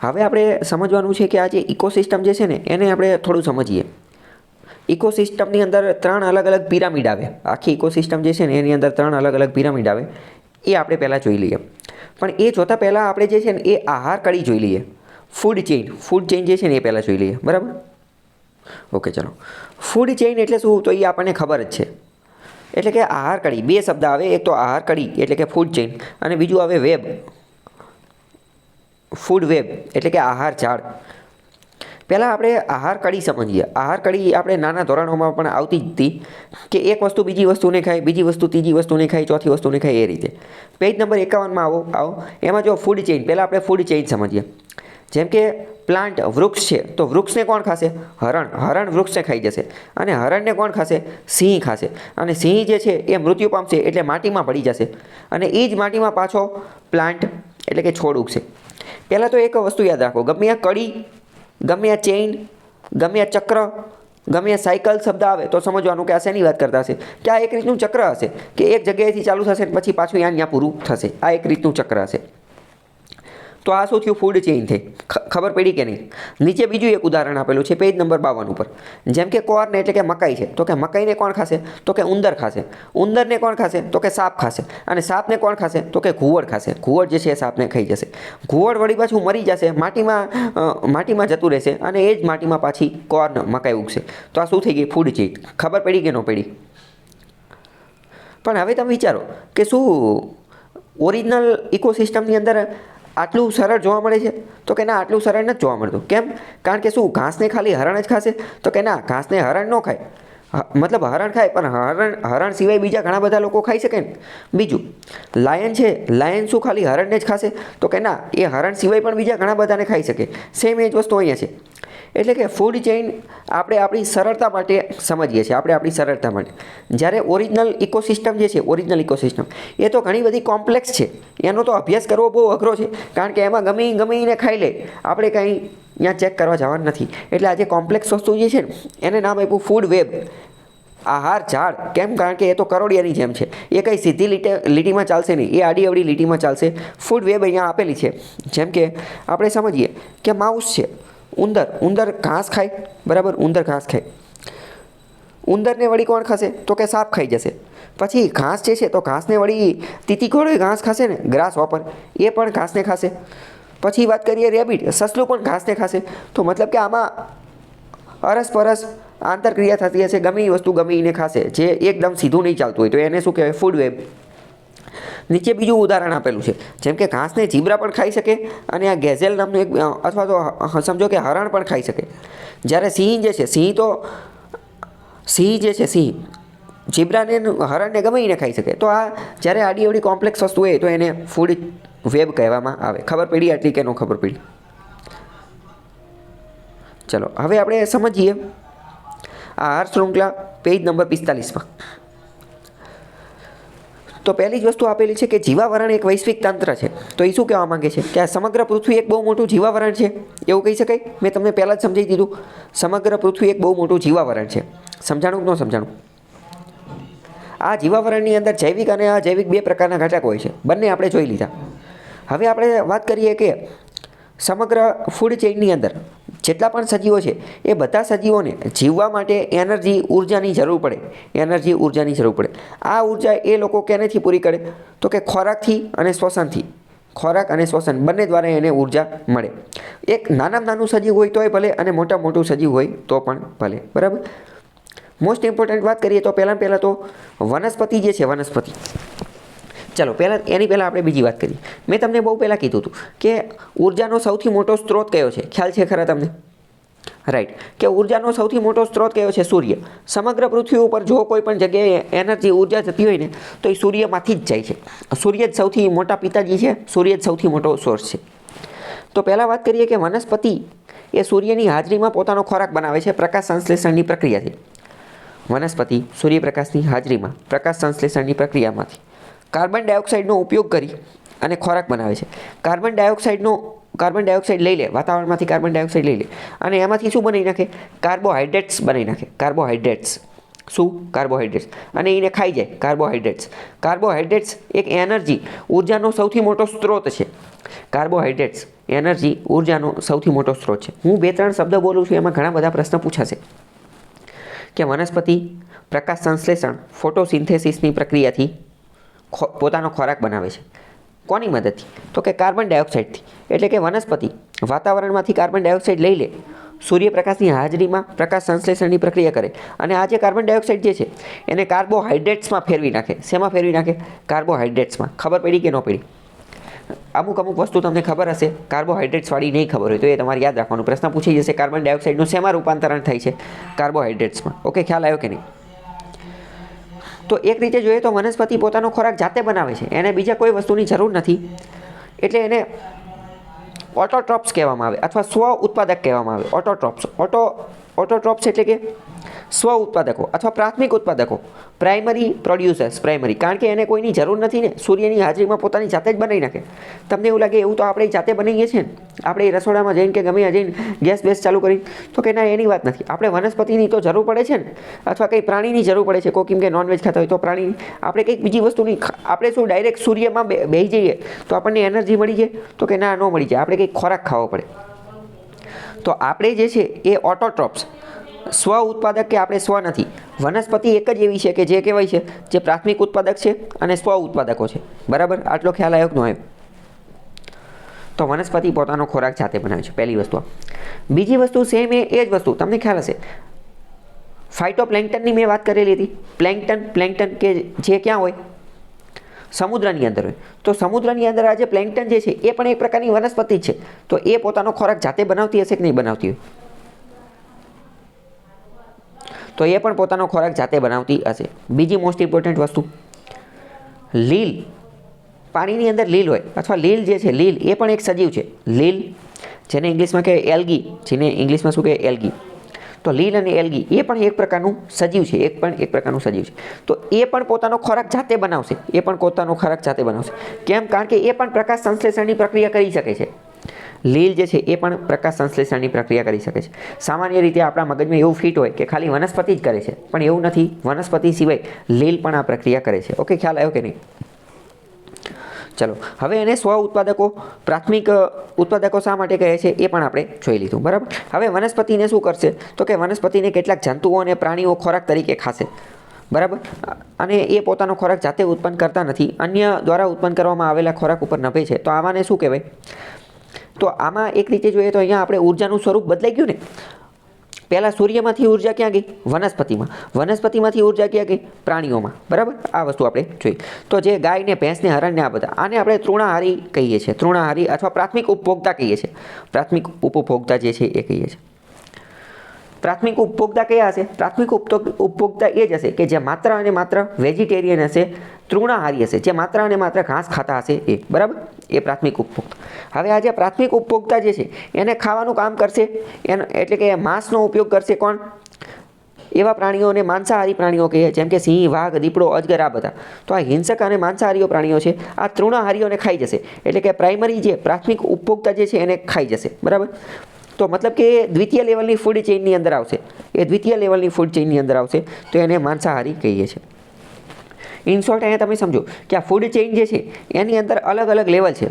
હવે આપણે સમજવાનું છે કે આ જે ઇકોસિસ્ટમ જે છે ને, એને આપણે થોડું સમજીએ. ઇકોસિસ્ટમની અંદર ત્રણ અલગ અલગ પિરામિડ આવે. આખી ઇકોસિસ્ટમ જે છે ને, એની અંદર ત્રણ અલગ અલગ પિરામિડ આવે. એ આપણે પહેલાં જોઈ લઈએ. પણ એ જોતાં પહેલાં આપણે જે છે ને, એ આહાર કડી જોઈ લઈએ. ફૂડ ચેઇન ફૂડ ચેઇન જે છે ને, એ પહેલાં જોઈ લઈએ. બરાબર? ઓકે ચલો. ફૂડ ચેઇન એટલે શું? તો એ આપણને ખબર જ છે. એટલે કે આહાર કડી. બે શબ્દ આવે. એક તો આહાર કડી, એટલે કે ફૂડ ચેઇન અને બીજું આવે વેબ ફૂડ વેબ એટલે કે આહાર ઝાડ. પહેલાં આપણે આહાર કડી સમજીએ. આહાર કડી આપણે નાના ધોરણોમાં પણ આવતી જ હતી કે એક વસ્તુ બીજી વસ્તુને ખાય, બીજી વસ્તુ ત્રીજી વસ્તુને ખાય, ચોથી વસ્તુને ખાય એ રીતે. પેજ નંબર એકાવનમાં આવો આવો. એમાં જો ફૂડ ચેઇન પહેલાં આપણે ફૂડ ચેઇન સમજીએ. જેમ કે પ્લાન્ટ વૃક્ષ છે, તો વૃક્ષને કોણ ખાશે? હરણ. હરણ વૃક્ષને ખાઈ જશે. અને હરણને કોણ ખાશે? સિંહ ખાશે. અને સિંહ જે છે, એ મૃત્યુ પામશે, એટલે માટીમાં પડી જશે. અને એ જ માટીમાં પાછો પ્લાન્ટ એટલે કે છોડ ઉગશે. પહેલાં તો એક વસ્તુ યાદ રાખો. ગમે આ કડી ગમે આ ચેઇન ગમે આ ચક્ર ગમે સાયકલ શબ્દ આવે તો સમજવાનું કે આ શેની વાત કરતા હશે? કે આ એક રીતનું ચક્ર હશે. કે એક જગ્યાએથી ચાલુ થશે પછી પાછું અહીંયા પૂરું થશે. આ એક રીતનું ચક્ર હશે. તો આ શું થયું? ફૂડ ચેઇન થઈ. ખબર પડી કે નહીં? નીચે બીજું એક ઉદાહરણ આપેલું છે પેજ નંબર બાવન ઉપર. જેમ કે કોર્ન એટલે કે મકાઈ છે. તો કે મકાઈને કોણ ખાશે? તો કે ઉંદર ખાશે. ઉંદરને કોણ ખાશે? તો કે સાપ ખાશે. અને સાપને કોણ ખાશે? તો કે ઘુવડ ખાશે. ઘુવડ જે છે એ સાપને ખાઈ જશે. ઘુવડ વળી પાછું મરી જશે, માટીમાં માટીમાં જતું રહેશે અને એ જ માટીમાં પાછી કોર્ન મકાઈ ઉગશે. તો આ શું થઈ ગઈ? ફૂડ ચેઇન ખબર પડી કે ન પડી? પણ હવે તમે વિચારો કે શું ઓરિજિનલ ઇકોસિસ્ટમની અંદર આટલું સરળ જોવા મળે છે? તો કે ના, આટલું સરળ નથી જોવા મળતું. કેમ? કારણ કે શું, ઘાસને ખાલી હરણ જ ખાશે? તો કે ના, ઘાસને હરણ ન ખાય. મતલબ હરણ ખાય, પણ હરણ હરણ સિવાય બીજા ઘણા બધા લોકો ખાઈ શકે ને? બીજું, લાયન છે, લાયન શું ખાલી હરણને જ ખાશે? તો કે ના, એ હરણ સિવાય પણ બીજા ઘણા બધાને ખાઈ શકે. સેમ એ જ વસ્તુ અહીંયા છે. એટલે કે ફૂડ ચેઇન આપણે આપણી સરળતા માટે સમજીએ છીએ, આપણે આપણી સરળતા માટે. જ્યારે ઓરિજિનલ ઇકોસિસ્ટમ જે છે ઓરિજિનલ ઇકોસિસ્ટમ એ તો ઘણી બધી કોમ્પ્લેક્સ છે. એનો તો અભ્યાસ કરવો બહુ અઘરો છે, કારણ કે એમાં ગમી, ગમીને ખાઈ લે. આપણે કંઈ ત્યાં ચેક કરવા જવાનું નથી. એટલે આ જે કોમ્પ્લેક્સ વસ્તુ જે છે ને, એને નામ આપ્યું ફૂડ વેબ આહાર, ઝાડ, કેમ? કારણ કે એ તો કરોડિયાની જેમ છે. એ કંઈ સીધી લીટે, લીટીમાં ચાલશે નહીં. એ આડી અવડી લીટીમાં ચાલશે. ફૂડ વેબ અહીંયા આપેલી છે. જેમ કે આપણે સમજીએ કે માઉસ છે. ઉંદર. ઉંદર ઘાસ ખાય. બરાબર? ઉંદર ઘાસ ખાય. ઉંદરને વળી કોણ ખાશે? તો કે સાપ ખાઈ જશે. પછી ઘાસ જે છે, તો ઘાસને વળી તીતી ઘોડો ઘાસ ખાશે ને? ગ્રાસ હોપર એ પણ ઘાસને ખાશે. પછી વાત કરીએ રેબિટ. સસલું પણ ઘાસને ખાશે. તો મતલબ કે આમાં અરસપરસ આંતરક્રિયા થતી હશે. ગમે એ વસ્તુ ગમે એને ખાશે. જે એકદમ સીધું નહીં ચાલતું હોય. તો એને શું કહેવાય? ફૂડ વેબ નીચે બીજું ઉદાહરણ આપેલું છે. જેમ કે ઘાસને જીબ્રા પણ ખાઈ શકે અને આ ગેઝેલ નામનું એક અથવા તો સમજો કે હરણ પણ ખાઈ શકે. જ્યારે સિંહ જે છે, સિંહ તો, સિંહ જે છે, સિંહ જીબ્રાને હરણને ગમે એને ખાઈ શકે. તો આ જ્યારે આડી અવડી કોમ્પ્લેક્સ વસ્તુ હોય તો એને ફૂડ વેબ કહેવામાં આવે. ખબર પડી આટલી કે ન ખબર પડી? ચલો, હવે આપણે સમજીએ આ આહાર શૃંખલા પેજ નંબર પિસ્તાલીસમાં. તો પહેલી જ વસ્તુ આપેલી છે કે જીવાવરણ એક વૈશ્વિક તંત્ર છે. તો એ શું કહેવા માંગે છે? કે આ સમગ્ર પૃથ્વી એક બહુ મોટું જીવાવરણ છે? એવું કહી શકાય? મેં તમને પહેલાં જ સમજાવી દીધું. સમગ્ર પૃથ્વી એક બહુ મોટું જીવાવરણ છે. સમજાણું કે ન સમજાણું? આ જીવાવરણની અંદર જૈવિક અને અજૈવિક બે પ્રકારના ઘટક હોય છે. બંને આપણે જોઈ લીધા. હવે આપણે વાત કરીએ કે સમગ્ર ફૂડ ચેઇનની અંદર જેટલા પણ સજીવો છે, એ બધા સજીવોને જીવવા માટે એનર્જી ઉર્જાની જરૂર પડે, એનર્જી ઉર્જાની જરૂર પડે. આ ઊર્જા એ લોકો કેનેથી પૂરી કરે? તો કે ખોરાકથી અને શ્વસનથી. ખોરાક અને શ્વસન, બંને દ્વારા એને ઊર્જા મળે. એક નાનામાં નાનું સજીવ હોય તોય ભલે અને મોટા મોટું સજીવ હોય તો પણ ભલે, બરાબર? મોસ્ટ ઇમ્પોર્ટન્ટ વાત કરીએ તો પહેલાં પહેલાં તો વનસ્પતિ જે છે, વનસ્પતિ. ચાલો, પહેલાં એની પહેલાં આપણે બીજી વાત કરીએ. મેં તમને બહુ પહેલાં કીધું હતું કે ઉર્જાનો સૌથી મોટો સ્ત્રોત કયો છે? ખ્યાલ છે ખરા તમને? રાઈટ કે ઉર્જાનો સૌથી મોટો સ્ત્રોત કયો છે? સૂર્ય. સમગ્ર પૃથ્વી ઉપર જો કોઈ પણ જગ્યાએ એનર્જી, ઊર્જા જતી હોય ને, તો એ સૂર્યમાંથી જ જાય છે. સૂર્ય જ સૌથી મોટા પિતાજી છે, સૂર્ય જ સૌથી મોટો સોર્સ છે. તો પહેલાં વાત કરીએ કે વનસ્પતિ એ સૂર્યની હાજરીમાં પોતાનો ખોરાક બનાવે છે, પ્રકાશ સંશ્લેષણની પ્રક્રિયાથી. વનસ્પતિ સૂર્યપ્રકાશની હાજરીમાં, પ્રકાશ સંશ્લેષણની પ્રક્રિયામાંથી. કાર્બન ડાયોક્સાઇડનો ઉપયોગ કરી અને ખોરાક બનાવે છે. કાર્બન ડાયોક્સાઇડનો, કાર્બન ડાયોક્સાઇડ લઈ લે, વાતાવરણમાંથી કાર્બન ડાયોક્સાઇડ લઈ લે અને એમાંથી શું બનાવી નાખે? કાર્બોહાઈડ્રેટ્સ બનાવી નાખે. કાર્બોહાઈડ્રેટ્સ શું? કાર્બોહાઈડ્રેટ્સ અને એને ખાઈ જાય. કાર્બોહાઈડ્રેટ્સ કાર્બોહાઈડ્રેટ્સ એક એનર્જી, ઉર્જાનો સૌથી મોટો સ્ત્રોત છે. કાર્બોહાઈડ્રેટ્સ એનર્જી, ઉર્જાનો સૌથી મોટો સ્ત્રોત છે. હું બે ત્રણ શબ્દ બોલું છું, એમાં ઘણા બધા પ્રશ્ન પૂછાશે. કે વનસ્પતિ પ્રકાશ સંશ્લેષણ, ફોટોસિન્થેસિસની પ્રક્રિયાથી પોતાનો ખોરાક બનાવે છે. કોની મદદથી? તો કે કાર્બન ડાયોક્સાઇડથી. એટલે કે વનસ્પતિ વાતાવરણમાંથી કાર્બન ડાયોક્સાઇડ લઈ લે. સૂર્યપ્રકાશની હાજરીમાં પ્રકાશ સંશ્લેષણની પ્રક્રિયા કરે. અને આ જે કાર્બન ડાયોક્સાઇડ જે છે, એને કાર્બોહાઈડ્રેટ્સમાં ફેરવી નાખે. શેમાં ફેરવી નાખે? કાર્બોહાઈડ્રેટ્સમાં ખબર પડી કે ન પડી? અમુક અમુક વસ્તુ તમને ખબર હશે. કાર્બોહાઈડ્રેટ્સવાળી નહીં ખબર હોય તો એ તમારે યાદ રાખવાનું. પ્રશ્ન પૂછી જશે, કાર્બન ડાયોક્સાઇડનું શેમાં રૂપાંતરણ થાય છે? કાર્બોહાઈડ્રેટ્સમાં ઓકે, ખ્યાલ આવ્યો કે નહીં? તો એક રીતે જોઈએ તો વનસ્પતિ પોતાનો ખોરાક જાતે બનાવે છે. એને બીજા કોઈ વસ્તુની જરૂર નથી. એટલે એને ઓટોટ્રોપ્સ કહેવામાં આવે અથવા સ્વ ઉત્પાદક કહેવામાં આવે. ઓટોટ્રોપ્સ ઓટો ઓટોટ્રોપ્સ એટલે કે સ્વ ઉત્પાદકો અથવા પ્રાથમિક ઉત્પાદકો, પ્રાઇમરી પ્રોડ્યુસર્સ પ્રાઇમરી, કારણ કે એને કોઈની જરૂર નથી ને, સૂર્યની હાજરીમાં પોતાની જાતે જ બનાવી નાખે. તમને એવું લાગે એવું તો આપણે જાતે બનાવીએ છીએ ને? આપણે રસોડામાં જઈને કે ગમે જઈને ગેસ બેસ ચાલુ કરી, તો કે ના, એની વાત નથી. આપણે વનસ્પતિની તો જરૂર પડે છે ને? અથવા કંઈ પ્રાણીની જરૂર પડે છે? કોઈ કેમ કે નોનવેજ ખાતા હોય તો પ્રાણીની આપણે કંઈક બીજી વસ્તુની આપણે શું ડાયરેક્ટ સૂર્યમાં બેસી જઈએ, તો આપણને એનર્જી મળી જાય? તો કે ના, ન મળી જાય. આપણે કંઈક ખોરાક ખાવો પડે. તો આપણે જે છે એ ઓટોટ્રોપ્સ સ્વ ઉત્પાદક કે આપણે સ્વ નથી? વનસ્પતિ એક જ એવી છે કે જે કહેવાય છે, જે પ્રાથમિક ઉત્પાદક છે અને સ્વ ઉત્પાદકો છે. બરાબર? આટલો ખ્યાલ આયોગનો આવ્યો? તો વનસ્પતિ પોતાનો ખોરાક જાતે બનાવે છે. પહેલી વસ્તુ બીજી વસ્તુ સેમ એ એ જ વસ્તુ. તમને ખ્યાલ હશે? ફાઇટોપ્લેન્ટનની મેં વાત કરેલી હતી. પ્લેન્ટન પ્લેન્ટન કે જે ક્યાં હોય? સમુદ્રની અંદર હોય. તો સમુદ્રની અંદર આ જે પ્લેન્ટન જે છે, એ પણ એક પ્રકારની વનસ્પતિ છે. તો એ પોતાનો ખોરાક જાતે બનાવતી હશે કે નહીં બનાવતી હોય? તો એ પણ પોતાનો ખોરાક જાતે બનાવતી હશે. બીજી મોસ્ટ ઇમ્પોર્ટન્ટ વસ્તુ, લીલ, પાણીની અંદર લીલ હોય, અથવા લીલ જે છે, લીલ, એ પણ એક સજીવ છે. લીલ, જેને ઇંગ્લિશમાં કહે એલ્ગી, જેને ઇંગ્લિશમાં શું કહે એલ્ગી. તો લીલ અને એલ્ગી, એ પણ એક પ્રકારનું સજીવ છે, એક પણ એક પ્રકારનું સજીવ છે. તો એ પણ પોતાનો ખોરાક જાતે બનાવશે. એ પણ પોતાનો ખોરાક જાતે બનાવશે. કેમ? કારણ કે એ પણ પ્રકાશ સંશ્લેષણની પ્રક્રિયા કરી શકે છે. લીલ જે છે એ પણ પ્રકાશ સંશ્લેષણની પ્રક્રિયા કરી શકે છે. સામાન્ય રીતે આપણા મગજમાં એવું ફિટ હોય કે ખાલી વનસ્પતિ જ કરે છે, પણ એવું નથી. વનસ્પતિ સિવાય લીલ પણ આ પ્રક્રિયા કરે છે. ઓકે, ખ્યાલ આવ્યો કે નહીં? ચલો, હવે એને સ્વ ઉત્પાદકો, પ્રાથમિક ઉત્પાદકો શા માટે કહે છે એ પણ આપણે જોઈ લીધું, બરાબર? હવે વનસ્પતિને શું કરશે? તો કે વનસ્પતિને કેટલાક જંતુઓ અને પ્રાણીઓ ખોરાક તરીકે ખાશે, બરાબર? અને એ પોતાનો ખોરાક જાતે ઉત્પન્ન કરતા નથી. અન્ય દ્વારા ઉત્પન્ન કરવામાં આવેલા ખોરાક ઉપર નભે છે. તો આમાંને શું કહેવાય? તો આમાં એક રીતે જોઈએ તો અહીંયા આપણે ઉર્જાનું સ્વરૂપ બદલાઈ ગયું ને? પહેલાં સૂર્યમાંથી ઊર્જા ક્યાં ગઈ? વનસ્પતિમાં. વનસ્પતિમાંથી ઊર્જા ક્યાં ગઈ? પ્રાણીઓમાં. બરાબર? આ વસ્તુ આપણે જોઈએ તો જે ગાયને, ભેંસને, હરણને આ બધા, આને આપણે તૃણાહારી કહીએ છીએ. તૃણાહારી અથવા પ્રાથમિક ઉપભોક્તા કહીએ છીએ. પ્રાથમિક ઉપભોક્તા જે છે એ કહીએ છીએ. પ્રાથમિક ઉપભોક્તા કયા હશે? પ્રાથમિક ઉપભોક્તા એ જ હશે કે જે માત્ર અને માત્ર વેજીટેરિયન હશે, તૃણાહારી હશે. જે માત્ર અને માત્ર ઘાસ ખાતા હશે એ. બરાબર? એ પ્રાથમિક ઉપભોક્તા. હવે આ જે પ્રાથમિક ઉપભોક્તા જે છે, એને ખાવાનું કામ કરશે? એનો એટલે કે માંસનો ઉપયોગ કરશે કોણ? એવા પ્રાણીઓને માંસાહારી પ્રાણીઓ કહીએ જેમ કે સિંહ, વાઘ, દીપડો, અજગર, આ બધા. તો આ હિંસક અને માંસાહારીઓ પ્રાણીઓ છે, આ તૃણાહારીઓને ખાઈ જશે. એટલે કે પ્રાઇમરી જે પ્રાથમિક ઉપભોક્તા જે છે, એને ખાઈ જશે. બરાબર? તો મતલબ કે એ દ્વિતીય લેવલની ફૂડ ચેઇનની અંદર આવશે. એ દ્વિતીય લેવલની ફૂડ ચેઇનની અંદર આવશે, તો એને માંસાહારી કહીએ છીએ. ઇન શોર્ટ અહીંયા તમે સમજો કે આ ફૂડ ચેઇન જે છે, એની અંદર અલગ અલગ લેવલ છે.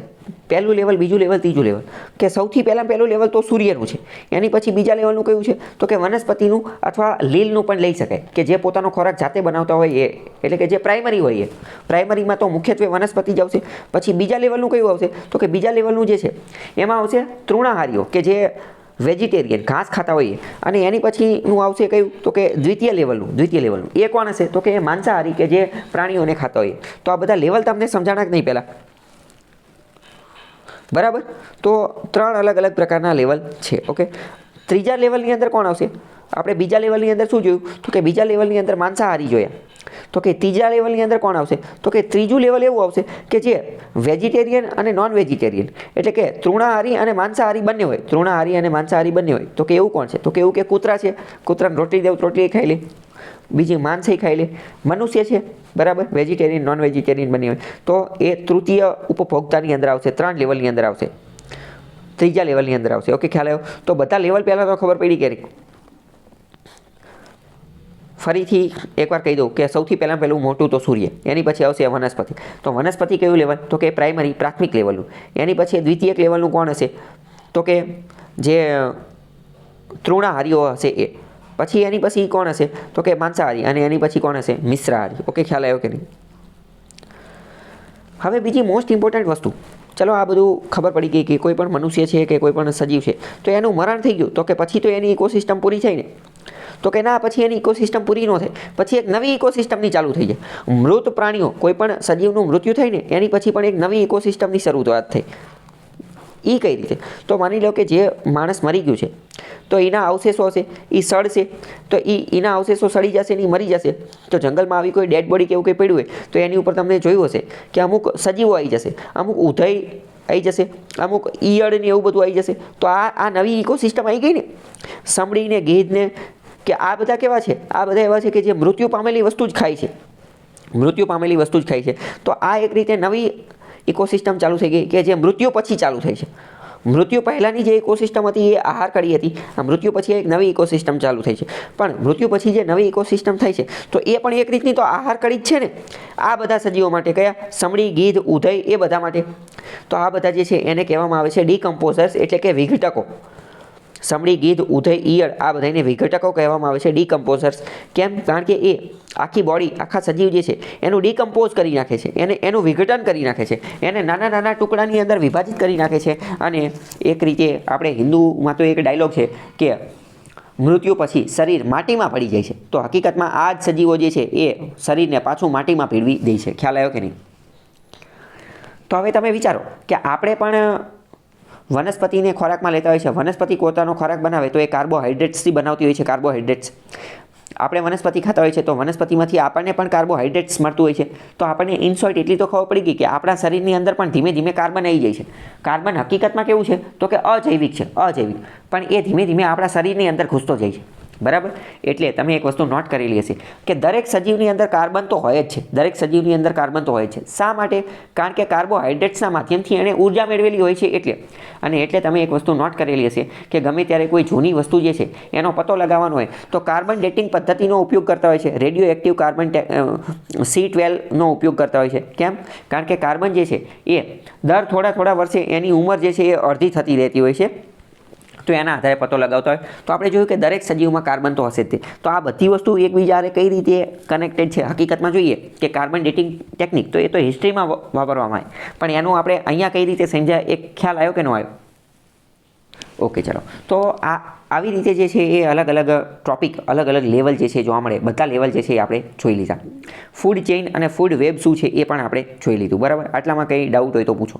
પહેલું લેવલ બીજું લેવલ ત્રીજું લેવલ કે સૌથી પહેલાં પહેલું લેવલ તો સૂર્યનું છે. એની પછી બીજા લેવલનું કયું છે? તો કે વનસ્પતિનું અથવા લીલનું પણ લઈ શકાય. કે જે પોતાનો ખોરાક જાતે બનાવતા હોય એ. એટલે કે જે પ્રાઇમરી હોય એ. પ્રાઇમરીમાં તો મુખ્યત્વે વનસ્પતિ જ આવશે. પછી બીજા લેવલનું કયું આવશે? તો કે બીજા લેવલનું જે છે, એમાં આવશે તૃણાહારીઓ. કે જે વેજીટેરિયન ઘાસ ખાતા હોઈએ. અને એની પછીનું આવશે કયું? તો કે દ્વિતીય લેવલનું દ્વિતીય લેવલનું. એ કોણ હશે? તો કે એ માંસાહારી કે જે પ્રાણીઓને ખાતા હોઈએ. તો આ બધા લેવલ તમને સમજાણા જ નહીં પહેલાં? બરાબર? તો ત્રણ અલગ અલગ પ્રકારના લેવલ છે, ઓકે? ત્રીજા લેવલની અંદર કોણ આવશે? આપણે બીજા લેવલની અંદર શું જોયું? તો કે બીજા લેવલની અંદર માંસાહારી જોયા. તો કે ત્રીજા લેવલની અંદર કોણ આવશે? તો કે ત્રીજું લેવલ એવું આવશે કે જે વેજીટેરિયન અને નોન વેજીટેરિયન એટલે કે તૃણાહારી અને માંસાહારી બંને હોય. તૃણાહારી અને માંસાહારી બંને હોય. તો કે એવું કોણ છે? તો કે એવું કે કૂતરા છે. કૂતરાને રોટલી દેવ, રોટલી ખાઈ લે. બીજી માંસય ખાઈ લે. મનુષ્ય છે. બરાબર? વેજીટેરિયન નોન વેજીટેરિયન બની હોય. તો એ તૃતીય ઉપભોક્તાની અંદર આવશે. ત્રણ લેવલની અંદર આવશે. ત્રીજા લેવલની અંદર આવશે. ઓકે ખ્યાલ આવ્યો? તો બધા લેવલ પહેલાં તો ખબર પડી કે ફરીથી એકવાર કહી દઉં કે સૌથી પહેલાં પહેલું મોટું તો સૂર્ય, એની પછી આવશે વનસ્પતિ. તો વનસ્પતિ કયું લેવલ? તો કે પ્રાઇમરી, પ્રાથમિક લેવલનું. એની પછી દ્વિતીયક લેવલનું કોણ હશે? તો કે જે તૃણાહારીઓ હશે એ. પછી એની પછી કોણ હશે? તો કે માંસાહારી. અને એની પછી કોણ હશે? મિશ્રાહારી. ઓકે, ખ્યાલ આવ્યો કે નહીં? હવે બીજી મોસ્ટ ઇમ્પોર્ટન્ટ વસ્તુ. ચલો આ બધું ખબર પડી ગઈ કે કોઈ પણ મનુષ્ય છે કે કોઈ પણ સજીવ છે. તો એનું મરણ થઈ ગયું. તો કે પછી તો એની ઇકોસિસ્ટમ પૂરી થઈ ને. તો કે ના, પછી એની ઇકોસિસ્ટમ પૂરી ન થાય. પછી એક નવી ઇકોસિસ્ટમની ચાલુ થઈ જાય. મૃત પ્રાણીઓ, કોઈ પણ સજીવનું મૃત્યુ થાય ને, એની પછી પણ એક નવી ઇકોસિસ્ટમની શરૂઆત થઈ. એ કઈ રીતે? તો માની લો કે જે માણસ મરી ગયું છે, તો એના અવશેષો હશે એ સડશે તો એ એના અવશેષો સડી જશે ને મરી જશે. તો જંગલમાં આવી કોઈ ડેડ બોડી કે એવું કંઈ પડ્યું હોય, તો એની ઉપર તમને જોયું હશે કે અમુક સજીવો આવી જશે, અમુક ઉધઈ આવી જશે, અમુક ઈયળ ને એવું બધું આવી જશે. તો આ આ નવી ઇકોસિસ્ટમ આવી ગઈ ને. સમડીને ગીધને કે આ બધા કેવા છે? આ બધા એવા છે કે જે મૃત્યુ પામેલી વસ્તુ જ ખાય છે. મૃત્યુ પામેલી વસ્તુ જ ખાય છે. તો આ એક રીતે નવી ઇકોસિસ્ટમ ચાલુ થઈ ગઈ કે જે મૃત્યુ પછી ચાલુ થઈ છે. મૃત્યુ પહેલાંની જે ઇકોસિસ્ટમ હતી, એ આહાર કરી હતી. આ મૃત્યુ પછી એક નવી ઇકોસિસ્ટમ ચાલુ થઈ છે. પણ મૃત્યુ પછી જે નવી ઇકોસિસ્ટમ થાય છે, તો એ પણ એક રીતની તો આહાર કડી જ છે ને? આ બધા સજીવો માટે કયા? સમડી, ગીધ ઉધય એ બધા માટે. તો આ બધા જે છે, એને કહેવામાં આવે છે ડીકમ્પોઝર્સ એટલે કે વિઘટકો. સમડી ગીધ ઉધય ઈયળ, આ બધાને વિઘટકો કહેવામાં આવે છે ડીકમ્પોઝર્સ કેમ? કારણ કે એ આખી બોડી આખા સજીવ જે છે, એનું ડીકમ્પોઝ કરી નાખે છે. એને, એનું વિઘટન કરી નાખે છે. એને નાના નાના ટુકડાની અંદર વિભાજિત કરી નાખે છે. અને એક રીતે આપણે હિન્દુમાં તો એક ડાયલોગ છે કે મૃત્યુ પછી શરીર માટીમાં પડી જાય છે. તો હકીકતમાં આ જ સજીવો જે છે, એ શરીરને પાછું માટીમાં પીડવી દે છે. ખ્યાલ આવ્યો કે નહીં? તો હવે તમે વિચારો કે આપણે પણ વનસ્પતિને ખોરાકમાં લેતા હોય છે. વનસ્પતિ પોતાનો ખોરાક બનાવે તો એ કાર્બોહાઈડ્રેટ્સથી બનાવતી હોય છે કાર્બોહાઈડ્રેટ્સ આપણે વનસ્પતિ ખાતા હોય છે તો વનસ્પતિમાંથી આપણને પણ કાર્બોહાઈડ્રેટ્સ મળતું હોય છે. તો આપણને ઇન્સોલ્ટ એટલી તો ખબર પડી ગઈ કે આપણા શરીરની અંદર પણ ધીમે ધીમે કાર્બન આવી જાય છે. કાર્બન હકીકતમાં કેવું છે? તો કે અજૈવિક છે, અજૈવિક. પણ એ ધીમે ધીમે આપણા શરીરની અંદર ઘૂસતો જાય છે. બરાબર? એટલે તમે એક વસ્તુ નોટ કરી લેશે કે દરેક સજીવની અંદર કાર્બન તો હોય જ છે. દરેક સજીવની અંદર કાર્બન તો હોય છે. શા માટે? કારણ કે કાર્બોહાઈડ્રેટ્સના માધ્યમથી એણે ઊર્જા મેળવેલી હોય છે એટલે. અને એટલે તમે એક વસ્તુ નોટ કરેલી હશે કે ગમે ત્યારે કોઈ જૂની વસ્તુ જે છે એનો પતો લગાવવાનો હોય, તો કાર્બન ડેટિંગ પદ્ધતિનો ઉપયોગ કરતા હોય છે. રેડિયો એક્ટિવ કાર્બન સી ટ્વેલ્વનો ઉપયોગ કરતા હોય છે. કેમ? કારણ કે કાર્બન જે છે એ દર થોડા થોડા વર્ષે એની ઉંમર જે છે એ અડધી થતી રહેતી હોય છે. તો એના આધારે પતો લગાવતા હોય, તો આપણે જોયું કે દરેક સજીવમાં કાર્બન તો હશે જ તે. આ બધી વસ્તુ એકબીજાને કઈ રીતે કનેક્ટેડ છે? હકીકતમાં જોઈએ કે કાર્બન ડેટિંગ ટેકનિક તો એ તો હિસ્ટ્રીમાં વાપરવામાં આવે. પણ એનું આપણે અહીંયા કઈ રીતે સમજાય, એક ખ્યાલ આવ્યો કે ન આવ્યો? ઓકે, ચલો. તો આ આવી રીતે જે છે એ અલગ અલગ ટોપિક અલગ અલગ લેવલ જે છે જોવા મળે. બધા લેવલ જે છે એ આપણે જોઈ લીધા. ફૂડ ચેઇન અને ફૂડ વેબ શું છે એ પણ આપણે જોઈ લીધું. બરાબર? આટલામાં કંઈ ડાઉટ હોય તો પૂછો.